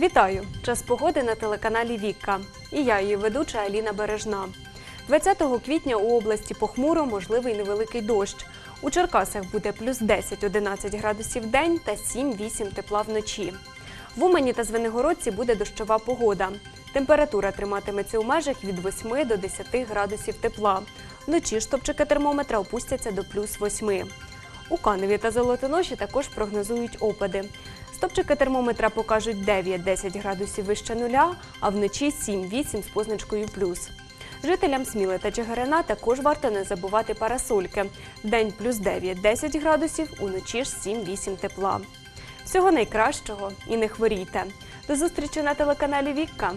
Вітаю! Час погоди на телеканалі Вікка. І я, її ведуча Аліна Бережна. 20 квітня у області похмуро можливий невеликий дощ. У Черкасах буде плюс 10-11 градусів день та 7-8 тепла вночі. В Умані та Звенигородці буде дощова погода. Температура триматиметься у межах від 8 до 10 градусів тепла. Вночі штопчики термометра опустяться до плюс 8. У Каневі та Золотоноші також прогнозують опади. Стопчики термометра покажуть 9-10 градусів вище нуля, а вночі 7-8 з позначкою плюс. Жителям Сміли та Чигирина також варто не забувати парасольки. День плюс 9-10 градусів, уночі ж 7-8 тепла. Всього найкращого і не хворійте. До зустрічі на телеканалі Вікка.